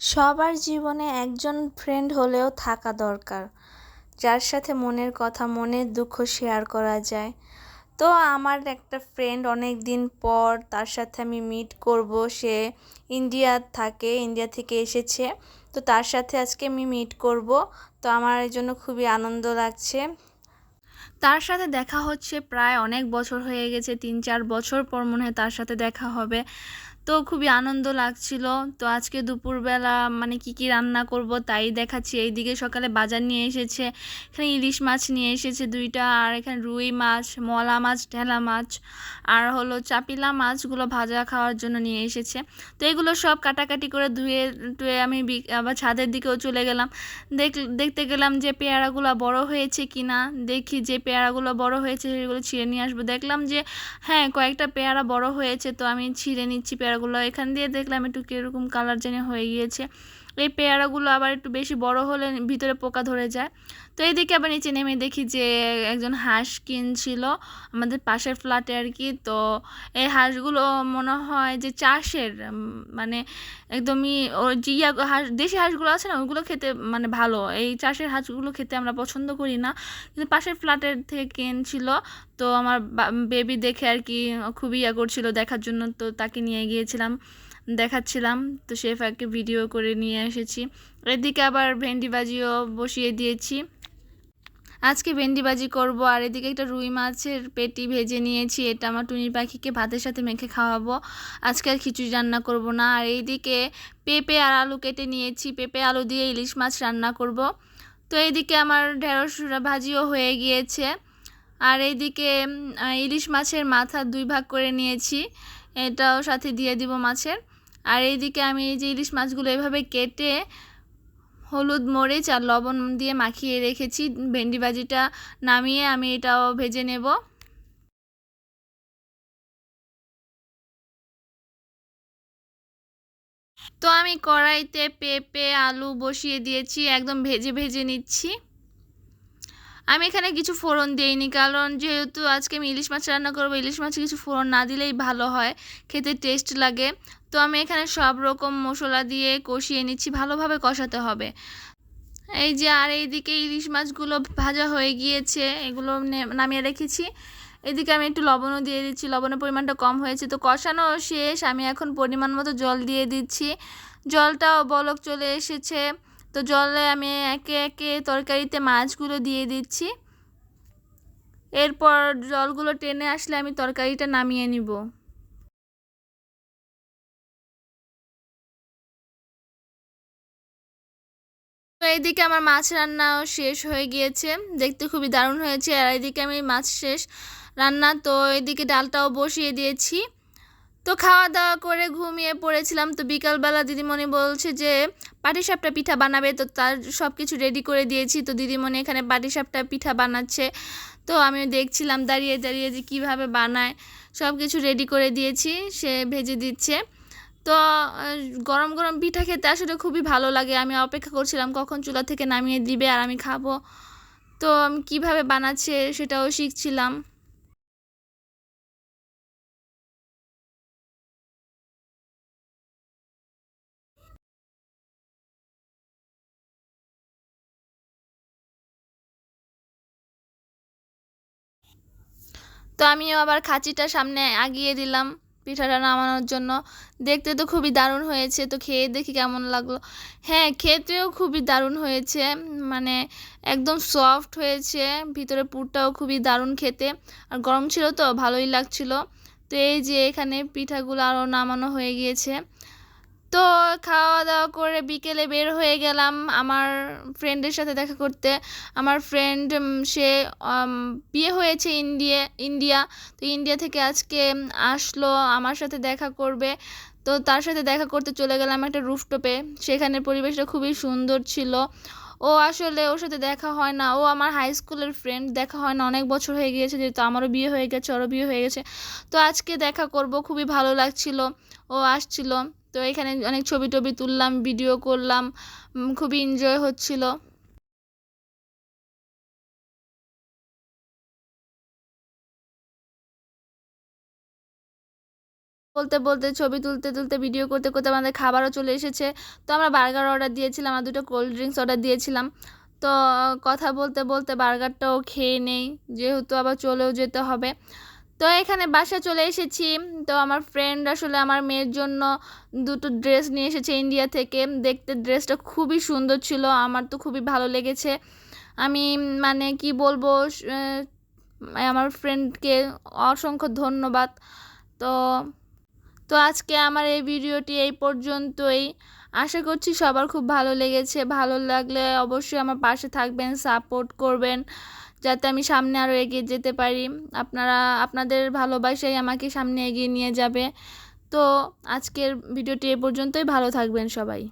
সবার জীবনে একজন ফ্রেন্ড হলেও থাকা দরকার। যার সাথে মনের কথা, মনের দুঃখ শেয়ার করা যায়। তো আমার একটা ফ্রেন্ড অনেক দিন পর তার সাথে আমি মিট করব। সে ইন্ডিয়া থাকে ইন্ডিয়া থেকে এসেছে। তো তার সাথে আজকে আমি মিট করব। তো আমার এই জন্য খুবই আনন্দ লাগছে। তার সাথে দেখা হচ্ছে প্রায় অনেক বছর হয়ে গেছে, তিন চার বছর পর মনে হয় তার সাথে দেখা হবে। তো খুবই আনন্দ লাগছিল। তো আজকে দুপুরবেলা মানে কি কি রান্না করব তাই দেখাচ্ছি। এইদিকে সকালে বাজার নিয়ে এসেছে, এখানে ইলিশ মাছ নিয়ে এসেছে দুইটা, আর এখানে রুই মাছ, মলা মাছ, ঢেলা মাছ, আর হলো চাপিলা মাছগুলো ভাজা খাওয়ার জন্য নিয়ে এসেছে। তো এগুলো সব কাটাকাটি করে ধুয়ে টুয়ে আমি আবার ছাদের দিকেও চলে গেলাম। দেখ, দেখতে গেলাম যে পেয়ারাগুলো বড় হয়েছে কি না দেখি যে পেয়ারাগুলো বড় হয়েছে সেগুলো ছিঁড়ে নিয়ে আসব। দেখলাম যে হ্যাঁ কয়েকটা পেয়ারা বড় হয়েছে, তো আমি ছিঁড়ে নিচ্ছি পেয়ারা পেয়ারাগুলো এখান দিয়ে দেখলাম একটু কীরকম কালার জেনে হয়ে গিয়েছে। এই পেয়ারাগুলো আবার একটু বেশি বড় হলে ভিতরে পোকা ধরে যায়। তো এইদিকে আবার নিচে নেমে দেখি যে একজন হাঁস কিনছিল আমাদের পাশের ফ্ল্যাটে আর কি। তো এই হাঁসগুলো মনে হয় যে চাষের মানে একদমই ও জিয়া হাঁস, দেশি হাঁসগুলো আছে না ওইগুলো খেতে মানে ভালো। এই চাষের হাঁসগুলো খেতে আমরা পছন্দ করি না। কিন্তু পাশের ফ্ল্যাটের থেকে কিনছিল। তো আমার বেবি দেখে আর কি খুবই ইয়া করছিল দেখার জন্য। তো তাকে নিয়ে গিয়েছিলাম, দেখাচ্ছিলাম। তো সে ফাঁকে ভিডিও করে নিয়ে এসেছি। এদিকে আবার ভেন্ডি বাজিও বসিয়ে দিয়েছি। আজকে ভেন্ডি ভাজি করব, আর এদিকে একটা রুই মাছের পেটি ভেজে নিয়েছি, এটা আমার টুনির পাখিকে ভাতের সাথে মেখে খাওয়াবো। আজকে আর খিচুড়ি রান্না করব না, আর এইদিকে পেঁপে আর আলু কেটে নিয়েছি, পেঁপে, আলু দিয়ে ইলিশ মাছ রান্না করব। তো এইদিকে আমার ঢেঁড়স ভাজিও হয়ে গিয়েছে, আর এইদিকে ইলিশ মাছের মাথা দুই ভাগ করে নিয়েছি, এটাও সাথে দিয়ে দিব মাছের। আর এইদিকে আমি এই যে ইলিশ মাছগুলো এভাবে কেটে হলুদ, মরিচ আর লবণ দিয়ে মাখিয়ে রেখেছি। ভেন্ডি ভাজিটা নামিয়ে আমি এটাও ভেজে নেব। তো আমি কড়াইতে পেঁপে, আলু বসিয়ে দিয়েছি, একদম ভেজে ভেজে নিচ্ছি। আমি এখানে কিছু ফোড়ন দিইনি, কারণ যেহেতু আজকে আমি ইলিশ মাছ রান্না করব, ইলিশ মাছে কিছু ফোড়ন না দিলেই ভালো হয়, খেতে টেস্ট লাগে। তো আমি এখানে সব রকম মশলা দিয়ে কষিয়ে নিচ্ছি, ভালোভাবে কষাতে হবে। এই যে আর এইদিকে ইলিশ মাছগুলো ভাজা হয়ে গিয়েছে, এগুলো নামিয়ে রেখেছি। এদিকে আমি একটু লবণও দিয়ে দিচ্ছি, লবণের পরিমাণটা কম হয়েছে। তো কষানো শেষ, আমি এখন পরিমাণ মতো জল দিয়ে দিচ্ছি। জলটাও বলক চলে এসেছে। তো জলে আমি একে একে তরকারিতে মাছগুলো দিয়ে দিচ্ছি। এরপর জলগুলো টেনে আসলে আমি তরকারিটা নামিয়ে নিব। তো এইদিকে আমার মাছ রান্নাও শেষ হয়ে গিয়েছে। দেখতে খুবই দারুণ হয়েছে। আর এইদিকে আমি মাছ শেষ রান্না, তো এইদিকে ডালটাও বসিয়ে দিয়েছি। তো খাওয়া দাওয়া করে ঘুমিয়ে পড়েছিলাম। তো বিকালবেলা দিদিমণি বলছে যে পাটিসাপটা পিঠা বানাবে। তো তার সব কিছু রেডি করে দিয়েছি। তো দিদিমণি এখানে পাটিসাপটা পিঠা বানাচ্ছে। তো আমি দেখছিলাম দাঁড়িয়ে দাঁড়িয়ে যে কীভাবে বানায়। সব কিছু রেডি করে দিয়েছি। সে ভেজে দিচ্ছে। তো গরম গরম পিঠা খেতে আসলে খুবই ভালো লাগে। আমি অপেক্ষা করছিলাম কখন চুলা থেকে নামিয়ে দিবে আর আমি খাব। তো আমি কীভাবে বানাচ্ছে সেটাও শিখছিলাম। তো আমিও আবার খাঁচিটা সামনে আগিয়ে দিলাম। পিঠাটা নামানোর জন্য। দেখতে তো খুবই দারুণ হয়েছে, তো খেয়ে দেখি কেমন লাগল। হ্যাঁ খেতেও খুবই দারুণ হয়েছে মানে একদম সফট হয়েছে, ভিতরে পুরটাও খুবই দারুণ খেতে। আর গরম ছিল তো, ভালোই লাগছিল। তো এই যে এখানে পিঠাগুলো আরও নামানো হয়ে গিয়েছে। তো খাওয়া দাওয়া করে বিকেলে বের হয়ে গেলাম আমার ফ্রেন্ডের সাথে দেখা করতে। আমার ফ্রেন্ড সে বিয়ে হয়েছে ইন্ডিয়া ইন্ডিয়া। তো ইন্ডিয়া থেকে আজকে আসলো, আমার সাথে দেখা করবে। তো তার সাথে দেখা করতে চলে গেলাম একটা রুফটপে। সেখানে পরিবেশটা খুবই সুন্দর ছিল। ও আসলে ওর সাথে দেখা হয় না। ও আমার হাই স্কুলের ফ্রেন্ড দেখা হয় না। অনেক বছর হয়ে গিয়েছে যেহেতু আমারও বিয়ে হয়ে গেছে, ওরও বিয়ে হয়ে গেছে। তো আজকে দেখা করব, খুবই ভালো লাগছিল। ও আসছিল, তো এখানে অনেক ছবি টবি তুললাম ভিডিও করলাম খুবই এনজয় হচ্ছিল। বলতে বলতে, ছবি তুলতে তুলতে ভিডিও করতে করতে আমাদের খাবারও চলে এসেছে। তো আমরা বার্গার অর্ডার দিয়েছিলাম, আর দুটো কোল্ড ড্রিঙ্কস অর্ডার দিয়েছিলাম। তো কথা বলতে বলতে বার্গারটাও খেয়ে নেই, যেহেতু আবার চলেও যেতে হবে। তো এখানে বাসা চলে এসেছি। তো আমার ফ্রেন্ড আসলে আমার মেয়ের জন্য দুটো ড্রেস নিয়ে এসেছে ইন্ডিয়া থেকে। দেখতে ড্রেসটা খুবই সুন্দর ছিল, আমার তো খুবই ভালো লেগেছে। আমি মানে কি বলব আমার ফ্রেন্ডকে অসংখ্য ধন্যবাদ। তো তো আজকে আমার এই ভিডিওটি এই পর্যন্তই। আশা করছি সবার খুব ভালো লেগেছে। ভালো লাগলে অবশ্যই আমার পাশে থাকবেন, সাপোর্ট করবেন, যাতে আমি সামনে আরও এগিয়ে যেতে পারি। আপনারা, আপনাদের ভালোবাসাই আমাকে সামনে এগিয়ে নিয়ে যাবে। তো আজকের ভিডিওটি এ পর্যন্তই। ভালো থাকবেন সবাই।